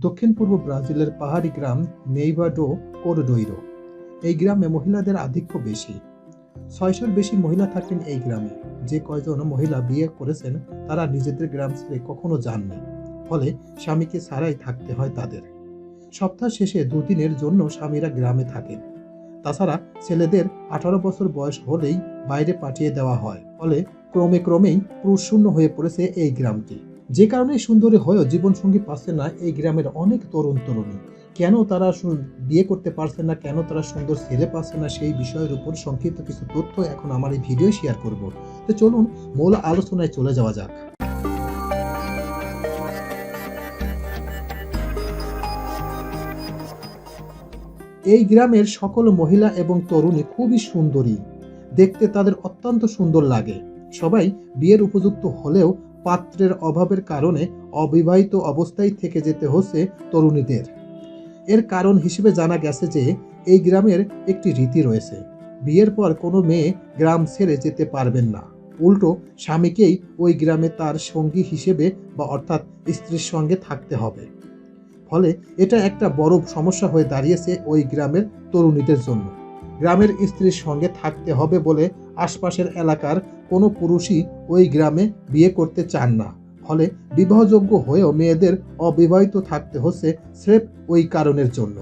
দক্ষিণ পূর্ব ব্রাজিলের পাহাড়ি গ্রাম নেইভাডো কোরডোইরো। এই গ্রামে মহিলাদের আধিক্য বেশি। ছয়শোর বেশি মহিলা থাকেন এই গ্রামে। যে কয়জন মহিলা বিয়ে করেছেন, তারা নিজেদের গ্রাম ছেড়ে কখনো যাননি। ফলে স্বামীকে ছাড়াই থাকতে হয় তাদের। সপ্তাহ শেষে দুদিনের জন্য স্বামীরা গ্রামে থাকেন। তাছাড়া ছেলেদের আঠারো বছর বয়স হলেই বাইরে পাঠিয়ে দেওয়া হয়। ফলে ক্রমে ক্রমেই পুরুষশূন্য হয়ে পড়েছে এই গ্রামটি। যে কারণে সুন্দরী হয়েও জীবনসঙ্গী পাচ্ছে না এই গ্রামের অনেক তরুণ তরুণী। কেন তারা বিয়ে করতে পারছে না, কেন তারা সুন্দর ছেলে পাচ্ছে না, সেই বিষয়ের উপর সংক্ষিপ্ত কিছু তথ্য এখন আমার এই ভিডিও শেয়ার করব। তো চলুন মূল আলোচনায় চলে যাওয়া যাক। এই গ্রামের সকল মহিলা এবং তরুণী খুবই সুন্দরী। দেখতে তাদের অত্যন্ত সুন্দর লাগে। সবাই বিয়ের উপযুক্ত হলেও পাত্রের অভাবের কারণে অবিবাহিত অবস্থায় থেকে যেতে হচ্ছে তরুণীদের। এর কারণ হিসেবে জানা গেছে যে, এই গ্রামের একটি রীতি রয়েছে, বিয়ের পর কোনো মেয়ে গ্রাম ছেড়ে যেতে পারবেন না। উল্টো, স্বামীকেই ওই গ্রামে তার সঙ্গী হিসেবে বা অর্থাৎ স্ত্রীর সঙ্গে থাকতে হবে। ফলে এটা একটা বড় সমস্যা হয়ে দাঁড়িয়েছে ওই গ্রামের তরুণীদের জন্য। গ্রামের স্ত্রীর সঙ্গে থাকতে হবে বলে আশপাশের এলাকার কোনো পুরুষই ওই গ্রামে বিয়ে করতে চান না। ফলে বিবাহযোগ্য হয়েও মেয়েদের অবিবাহিত থাকতে হচ্ছে স্রেফ ওই কারণের জন্য।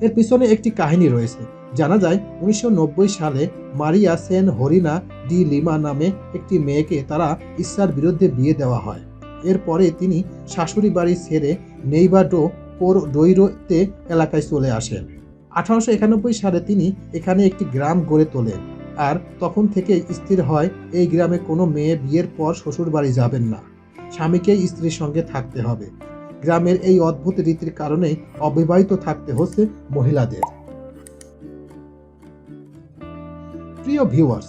এর পিছনে একটি কাহিনী রয়েছে। জানা যায়, উনিশশো নব্বই সালে মারিয়া সেন হরিনা ডি লিমা নামে একটি মেয়েকে তারা ইচ্ছার বিরুদ্ধে বিয়ে দেওয়া হয়। এরপরে তিনি শাশুড়ি বাড়ি ছেড়ে নেইবাডো কোর ডৈরোতে এলাকায় চলে আসেন। আঠারোশো একানব্বই সালে তিনি এখানে একটি গ্রাম গড়ে তোলেন আর তখন থেকে স্থির হয়, এই গ্রামে কোনো মেয়ে বিয়ের পর শ্বশুর বাড়ি যাবেন না। স্বামীকেই স্ত্রীর সঙ্গে থাকতে হবে। গ্রামের এই অদ্ভুত রীতির কারণেই অবিবাহিত থাকতে হচ্ছে মহিলাদের। প্রিয় ভিউয়ার্স